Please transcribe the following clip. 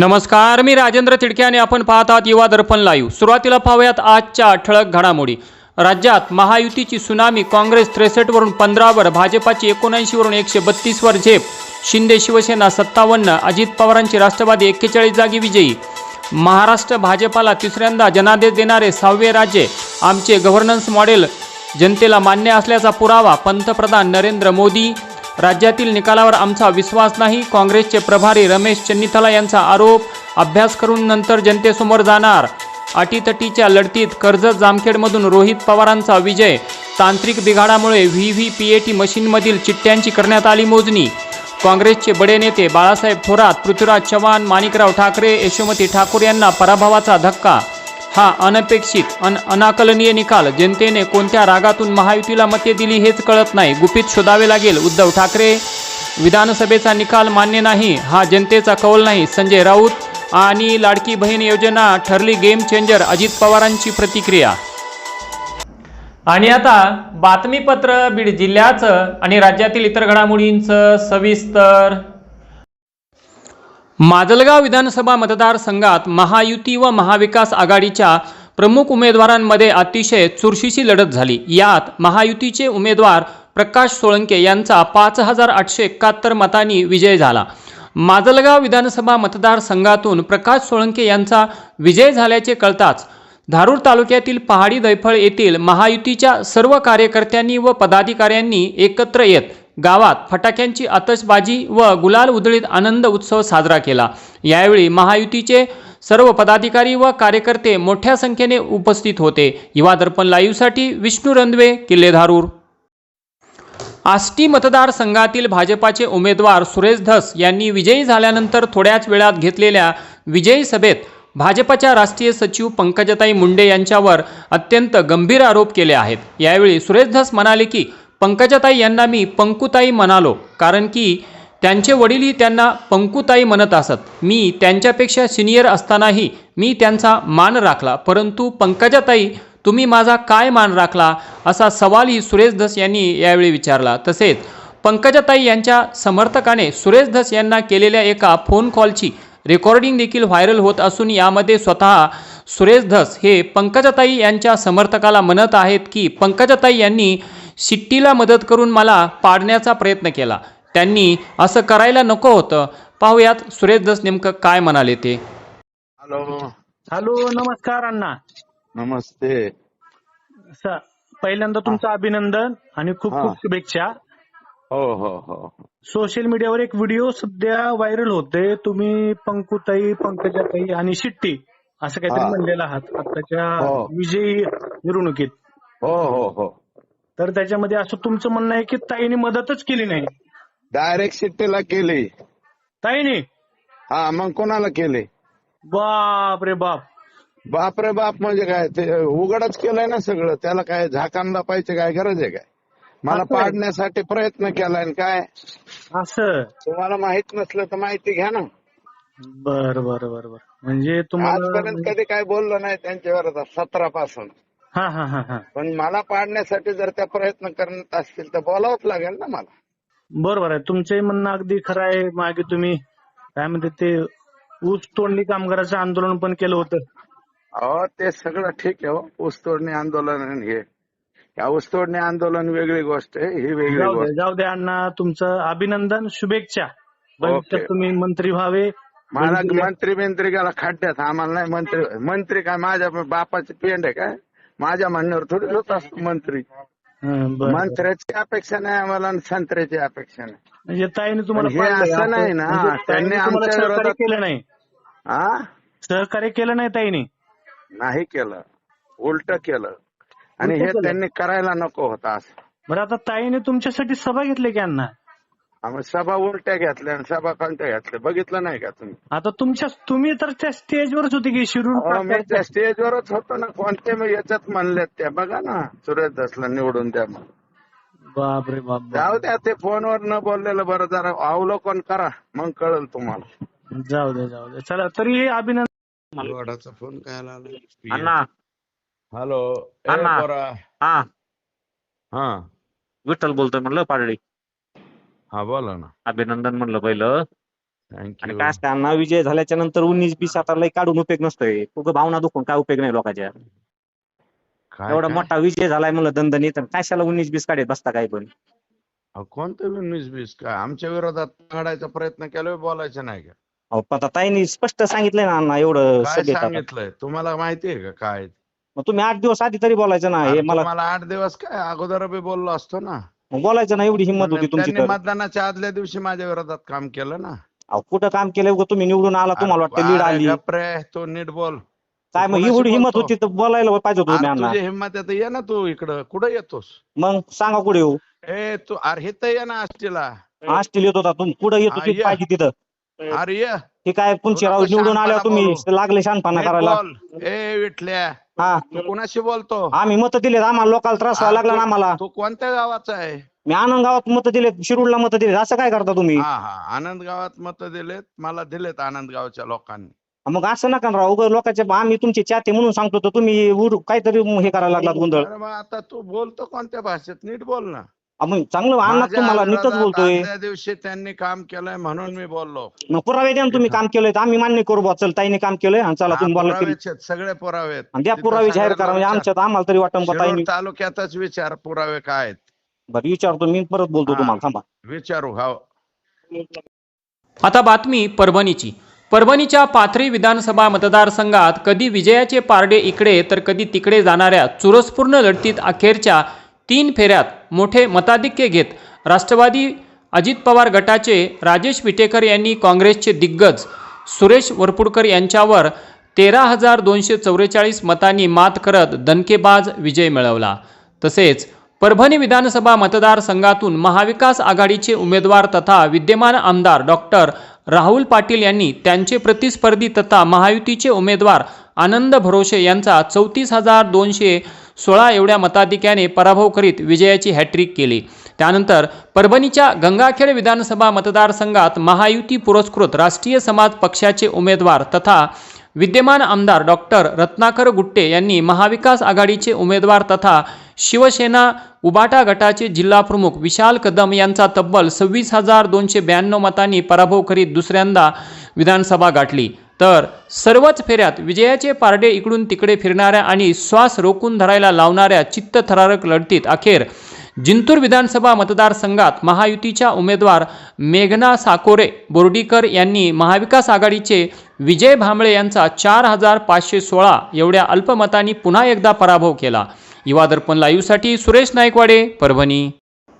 नमस्कार मी राजेंद्र तिडके आणि आपण पाहत आहात युवा दर्पण लाईव्ह. सुरुवातीला पाहूयात आजच्या ठळक घडामोडी. राज्यात महायुतीची सुनामी काँग्रेस त्रेसष्टवरून पंधरावर भाजपाची एकोणऐंशीवरून एकशे बत्तीसवर झेप. शिंदे शिवसेना सत्तावन्न अजित पवारांची राष्ट्रवादी एक्केचाळीस जागी विजयी. महाराष्ट्र भाजपाला तिसऱ्यांदा जनादेश देणारे सहावे राज्य. आमचे गव्हर्नन्स मॉडेल जनतेला मान्य असल्याचा पुरावा पंतप्रधान नरेंद्र मोदी राज्यातील निकालावर आमचा विश्वास नाही. काँग्रेसचे प्रभारी रमेश चन्नीथला यांचा आरोप अभ्यास करून नंतर जनतेसमोर जाणार. अटीतटीच्या लढतीत कर्जत जामखेडमधून रोहित पवारांचा विजय. तांत्रिक बिघाडामुळे V V P A T मशीनमधील चिठ्ठ्यांची करण्यात आली मोजणी. काँग्रेसचे बडे नेते बाळासाहेब थोरात पृथ्वीराज चव्हाण माणिकराव ठाकरे यशोमती ठाकूर यांना पराभवाचा धक्का हा अनपेक्षित अन अनाकलनीय निकाल जनतेने कोणत्या रागातून महायुतीला मते दिली हेच कळत नाही. गुपित शोधावे लागेल. उद्धव ठाकरे विधानसभेचा निकाल मान्य नाही. हा जनतेचा कौल नाही. संजय राऊत आणि लाडकी बहीण योजना ठरली गेम चेंजर अजित पवारांची प्रतिक्रिया. आणि आता बातमीपत्र बीड जिल्ह्याचं आणि राज्यातील इतर घडामोडींचं सविस्तर माजलगाव विधानसभा मतदारसंघात महायुती व महाविकास आघाडीच्या प्रमुख उमेदवारांमध्ये अतिशय चुरशीची लढत झाली. यात महायुतीचे उमेदवार प्रकाश सोळंके यांचा पाच हजार आठशे एकाहत्तर मतांनी विजय झाला. माजलगाव विधानसभा मतदारसंघातून प्रकाश सोळंके यांचा विजय झाल्याचे कळताच धारूर तालुक्यातील पहाडी दैफळ येथील महायुतीच्या सर्व कार्यकर्त्यांनी व पदाधिकाऱ्यांनी एकत्र येत गावात फटाक्यांची आतषबाजी व गुलाल उधळीत आनंद उत्सव साजरा केला. यावेळी महायुतीचे सर्व पदाधिकारी व कार्यकर्ते मोठ्या संख्येने उपस्थित होते. युवा दर्पण लाईव्हसाठी विष्णू रंधवे किल्लेधारूर. आष्टी मतदारसंघातील भाजपाचे उमेदवार सुरेश धस यांनी विजयी झाल्यानंतर थोड्याच वेळात घेतलेल्या विजयी सभेत भाजपच्या राष्ट्रीय सचिव पंकजताई मुंडे यांच्यावर अत्यंत गंभीर आरोप केले आहेत. यावेळी सुरेश धस म्हणाले की पंकजाताई यांना मी पंकुताई म्हणालो कारण की त्यांचे वडीलही त्यांना पंकुताई म्हणत असत. मी त्यांच्यापेक्षा सिनियर असतानाही मी त्यांचा मान राखला. परंतु पंकजाताई तुम्ही माझा काय मान राखला? असा सवालही सुरेश धस यांनी यावेळी विचारला. तसेच पंकजाताई यांच्या समर्थकाने सुरेश धस यांना केलेल्या एका फोन कॉलची रेकॉर्डिंग देखील व्हायरल होत असून यामध्ये स्वतः सुरेश धस हे पंकजाताई यांच्या समर्थकाला म्हणत आहेत की पंकजाताई यांनी शिट्टीला मदत करून मला पाडण्याचा प्रयत्न केला. त्यांनी असं करायला नको होतं. पाहुयात सुरेश धस नेमकं काय म्हणाले ते. हॅलो. हॅलो नमस्कार अण्णा. नमस्ते. स- पहिल्यांदा तुमचं अभिनंदन आणि खूप हा. खूप शुभेच्छा. हो हो हो. सोशल मीडियावर एक व्हिडिओ सध्या व्हायरल होते. तुम्ही पंकुताई पंकजाताई आणि शिट्टी असं काहीतरी हा. म्हणलेलं आहात. आताच्या हो. विजयी मिरवणुकीत. हो हो हो. तर त्याच्यामध्ये असं तुमचं म्हणणं आहे की ताईने मदतच केली नाही. डायरेक्ट शिट्टीला केली. ताईने? हा मग कोणाला केली? बाप रे बाप. बाप रे बाप म्हणजे काय ते उघडच केलंय ना सगळं. त्याला काय झाकांना पाहिजे काय गरज आहे काय? मला असं आहे. पाडण्यासाठी प्रयत्न केलाय आणि काय? असं. तुम्हाला माहीत नसलं तर माहिती घ्या ना. बर बर बर बर. म्हणजे तुम्हाला आजपर्यंत कधी काय बोललो नाही त्यांच्यावर सतरा पासून हा हा हा हा. पण मला पाडण्यासाठी जर त्या प्रयत्न करत असतील तर बोलावंच लागेल ना मला. बरोबर आहे. तुमचंही म्हणणं अगदी खरं आहे. मागे तुम्ही काय म्हणते ते ऊस तोडणी कामगाराचं आंदोलन पण केलं होतं. अहो ते सगळं ठीक आहे हो. ऊसतोडणी आंदोलन आणि हे. या ऊसतोडणी आंदोलन वेगळी गोष्ट आहे ही वेगळी जाऊ दे गोष्ट. जाऊ दे अण्णा तुमचं अभिनंदन शुभेच्छा. भविष्यात. तुम्ही मंत्री व्हावे. मला मंत्री बिंत्री गेला खड्ड्यात. आम्हाला नाही मंत्री मंत्री काय माझ्या बापाची पेंड आहे काय? माझ्या म्हणण्यावर थोडी होत असतो मंत्री. मंत्र्याची अपेक्षा नाही आम्हाला आणि संत्र्याची अपेक्षा नाही म्हणजे ताईने तुम्हाला हे असं. नाही ना. म्हणजे ताईने त्यांनी तुम्हाला आमच्या सहकार्य विरोधात- केलं नाही हा सहकार्य केलं नाही ताईने नाही केलं उलट केलं आणि उलटं हे केलं. त्यांनी करायला नको होतं असं बरं आता ताईने तुमच्यासाठी सभा घेतली की अण्णा आम्ही सभा उलट्या घेतल्या आणि सभा कोणत्या घेतल्या. बघितलं नाही का तुम्ही? आता तुमच्या तुम्ही तर त्या स्टेजवरच होते की शिरूर अहो, मी प्रांताच्या- त्या स्टेजवरच होतो ना. कोणते मी याच्यात म्हणलेत त्या. बघा ना सुरेश दसला निवडून द्या मग. बापरे बाप बाप. जाऊ द्या ते फोनवर न बोललेलं बरं. जरा अवलोकन करा. मग कळेल तुम्हाला. जाऊ दे जाऊ दे. चला तरी अभिनंदन. वडाचा फोन काय आला? अण्णा. हॅलो. ए अण्णा. पोरा. हा. हा. विठ्ठल बोलतोय म्हणलं पाडळी हा बोला ना. अभिनंदन म्हणलं पहिलं. आणि थँक्यू काय असतं अण्णा विजय झाल्याच्यानंतर उन्नीस बीस आता लय काढून उपयोग नसतोय. उगं भावना दुखून काय उपयोग नाही लोकांच्या. काय एवढा काय? मोठा विजय झालाय म्हणलं दणदणीत आणि कशाला उन्नीस बीस काढत बसता काय पण? अहो, कोणतं उन्नीस बीस काय आमच्या विरोधात काढायचा प्रयत्न केला बोलायचं नाही का? अहो पण आता ताईंनी स्पष्ट सांगितलंय ना अण्णा एवढं काय सभेत आता. सांगितलंय? तुम्हाला माहितीये का काय? मग तुम्ही आठ दिवस आधी तरी बोलायचं ना हे मला तुम्हाला आठ दिवस काय अगोदर बी बोललो असतो ना. मग बोलायचं ना एवढी हिंमत होती तुमची त्यांनी तर. मतदानाच्या आदल्या दिवशी माझ्या विरोधात काम केलं ना. अहो कुठं काम केलं उगं? तुम्ही निवडून आला तुम्हाला वाटतं लीड अरे आली. गप रे, तो नीट बोल. काय मग कोणाशी एवढी हिंमत बोलतो? होती तर बोलायला पाहिजे होतं तुम्ही अरे अण्णा तुझी हिंमत आहे तर ये ना तू इकडं. कुठं येतोस? मग सांगा कुठे येऊ? ए तू अरे हे तर ये ना आष्टीला. आष्टील येत होता तुम्ही कुठं येतो हा, ये. पाहिजे तिथं? अरे ये. हे काय थोडं राव निवडून आल्यावर तुम्ही. लागले शानपणा करायला. ए विठल्या हा. तू कुणाशी बोलतो? आम्ही मत दिलेत आम्हाला लोकांना त्रास व्हायला लागला ना आम्हाला. तू कोणत्या गावाचा आहे? मी आनंद गावात मत दिलेत शिरूरला मत दिलेत असं काय करता तुम्ही? हा हा. आनंद गावात मत दिलेत मला दिलेत आनंद गावच्या लोकांनी. मग असं नका राव उगाच लोकांचे आम्ही तुमचे चाहते म्हणून सांगतो तर तुम्ही उर- काहीतरी हे करायला लागलात गोंधळ. अरे मग आता तू बोलतो कोणत्या भाषेत? नीट बोल ना. चांगलं माझ्या तुम्हाला नीटच बोलतोय. दिवशी त्यांनी काम केलंय म्हणून मी बोललो. मग पुरावे द्या ना तुम्ही काम केलंय तर आम्ही मान्य करू बा चल ताईने काम केलंय. आणि चला हा, तुम्ही बोला. सगळे पुरावे द्या पुरावे जाहीर करा. म्हणजे आमच्यात आम्हाला तरी शिरूर ताईने तालुक्यातच विचार पुरावे काय आहेत. बरं विचारतो. मी परत बोलतो हा. तुम्हाला. थांबा. विचारू हा. आता बातमी परभणीची. परभणीच्या पाथरी विधानसभा मतदारसंघात कधी विजयाचे पारडे इकडे तर कधी तिकडे जाणाऱ्या चुरसपूर्ण लढतीत अखेरच्या तीन फेऱ्यात मोठे मताधिक्य घेत राष्ट्रवादी अजित पवार गटाचे राजेश विटेकर यांनी काँग्रेसचे दिग्गज सुरेश वरपुडकर यांच्यावर तेरा हजार दोनशे चौवेचाळीस मतांनी मात करत दणकेबाज विजय मिळवला. तसेच परभणी विधानसभा मतदारसंघातून महाविकास आघाडीचे उमेदवार तथा विद्यमान आमदार डॉक्टर राहुल पाटील यांनी त्यांचे प्रतिस्पर्धी तथा महायुतीचे उमेदवार आनंद भरोसे यांचा चौतीस हजार दोनशे सोळा एवढ्या मताधिक्याने पराभव करीत विजयाची हॅट्रिक केली. त्यानंतर परभणीच्या गंगाखेड विधानसभा मतदारसंघात महायुती पुरस्कृत राष्ट्रीय समाज पक्षाचे उमेदवार तथा विद्यमान आमदार डॉक्टर रत्नाकर गुट्टे यांनी महाविकास आघाडीचे उमेदवार तथा शिवसेना उबाटा गटाचे जिल्हाप्रमुख विशाल कदम यांचा तब्बल सव्वीस हजार दोनशे ब्याण्णव मतांनी पराभव करीत दुसऱ्यांदा विधानसभा गाठली. तर सर्वच फेऱ्यात विजयाचे पारडे इकडून तिकडे फिरणाऱ्या आणि श्वास रोखून धरायला लावणाऱ्या चित्तथरारक लढतीत अखेर जिंतूर विधानसभा मतदारसंघात महायुतीच्या उमेदवार मेघना साकोरे बोर्डीकर यांनी महाविकास आघाडीचे विजय भांबळे यांचा चार हजार पाचशे सोळा एवढ्या अल्पमतांनी पुन्हा एकदा पराभव केला. युवा दर्पण लाईव्हसाठी सुरेश नायकवाडे परभणी.